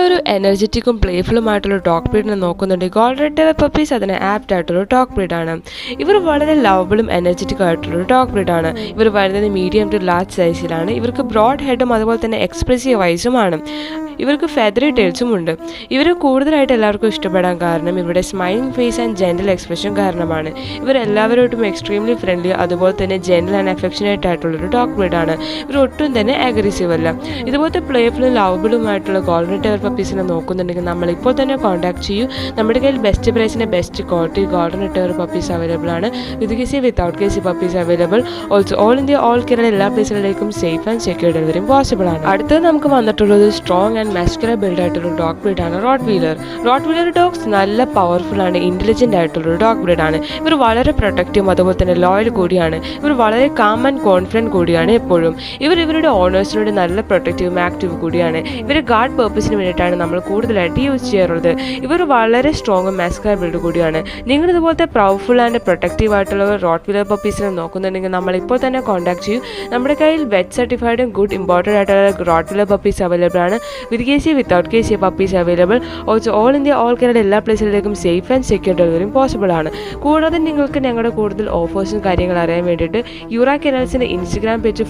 ഒരു എനർജറ്റിക്കും പ്ലേഫുള്ളുമായിട്ടുള്ള ഡോഗ് ബ്രീഡിനെ നോക്കുന്നുണ്ട് ഗോൾഡ് റെഡ് പപ്പീസ് അതിന് ആപ്റ്റ് ആയിട്ടുള്ള ഡോഗ് ബ്രീഡാണ് ഇവർ വളരെ ലവബിളും എനർജറ്റിക്കും ആയിട്ടുള്ള ഡോഗ് ബ്രീഡാണ് ഇവർ വരുന്നത് മീഡിയം ടു ലാർജ് സൈസിലാണ് ഇവർക്ക് ബ്രോഡ് ഹെഡും അതുപോലെ തന്നെ എക്സ്പ്രസീവ് വൈസുമാണ് ഇവർക്ക് ഫെദറി ടേൽസും ഉണ്ട്. ഇവർ കൂടുതലായിട്ട് എല്ലാവർക്കും ഇഷ്ടപ്പെടാൻ കാരണം ഇവരുടെ smiling face and gentle expression കാരണമാണ്. ഇവർ എല്ലാവരോട്ടും എക്സ്ട്രീംലി ഫ്രണ്ട്ലി അതുപോലെ തന്നെ ജെന്റൽ ആൻഡ് അഫെക്ഷനേറ്റ് ആയിട്ടുള്ളൊരു ഡോഗ് ബ്രീഡാണ് ഇവർ ഒട്ടും തന്നെ അഗ്രസീവ് അല്ല. ഇതുപോലത്തെ പ്ലേഫുള്ളും ലവബിളുമായിട്ടുള്ള ഗോൾഡൻ ടെവർ പപ്പീസിനെ നോക്കുന്നുണ്ടെങ്കിൽ നമ്മളിപ്പോൾ തന്നെ കോൺടാക്ട് ചെയ്യൂ. നമ്മുടെ കയ്യിൽ ബെസ്റ്റ് പ്രൈസിന് best quality golden retriever puppies available ആണ് with K C without K C puppies available also all India all Kerala എല്ലാ പ്ലേസുകളിലേക്കും സേഫ് ആൻഡ് സെക്യൂർ ഡെലിവറിയും പോസിബിൾ ആണ്. അടുത്തത് നമുക്ക് വന്നിട്ടുള്ളത് സ്ട്രോങ് ആൻഡ് മാസ്കുലർ ബിൽഡ് ആയിട്ടുള്ള ഡോഗ് ബ്രീഡ് ആണ് road wheeler road wheeler dogs നല്ല പവർഫുൾ ആണ് ഇന്റലിജന്റ് ആയിട്ടുള്ള ഡോഗ് ബ്രീഡ് ആണ്. ഇവർ വളരെ പ്രൊട്ടക്റ്റീവും അതുപോലെ തന്നെ ലോയൽ കൂടിയാണ്. ഇവർ വളരെ കാം ആൻഡ് കോൺഫിഡന്റ് കൂടിയാണ് എപ്പോഴും. ഇവർ ഇവരുടെ ഓണേഴ്സിനോട് നല്ല പ്രൊട്ടക്റ്റീവും ആക്റ്റീവ് കൂടിയാണ്. ഇവർ ഗാർഡ് പേർപ്പസിന് വേണ്ടിയിട്ടാണ് നമ്മൾ കൂടുതലായിട്ട് യൂസ് ചെയ്യാറുള്ളത്. ഇവർ വളരെ സ്ട്രോങ് മാസ്കുലർ ബിൽഡ് കൂടിയാണ്. നിങ്ങൾ ഇതുപോലത്തെ പവർഫുൾ ആൻഡ് പ്രൊട്ടക്റ്റീവ് ആയിട്ടുള്ള റോട്ട് വിലർ പപ്പീസിനെ നോക്കുന്നുണ്ടെങ്കിൽ നമ്മൾ ഇപ്പോൾ തന്നെ കോൺടാക്ട് ചെയ്യും. നമ്മുടെ കയ്യിൽ വെറ്റ് സർട്ടിഫൈഡും ഗുഡ് ഇമ്പോർട്ടന്റ് ആയിട്ടുള്ള റോട്ട് വിലർ പപ്പീസ് അവൈലബിൾ ആണ്. With K C without K C puppies available also all India all Kerala എല്ലാ പ്ലേസിലേക്കും സേഫ് ആൻഡ് സെക്യൂർ ഡെലിവറിയും പോസിബിൾ ആണ്. കൂടാതെ നിങ്ങൾക്ക് ഞങ്ങളുടെ കൂടുതൽ ഓഫേഴ്സും കാര്യങ്ങൾ അറിയാൻ വേണ്ടിയിട്ട് യൂറ കെനൽസിന്റെ ഇൻസ്റ്റഗ്രാം പേജ്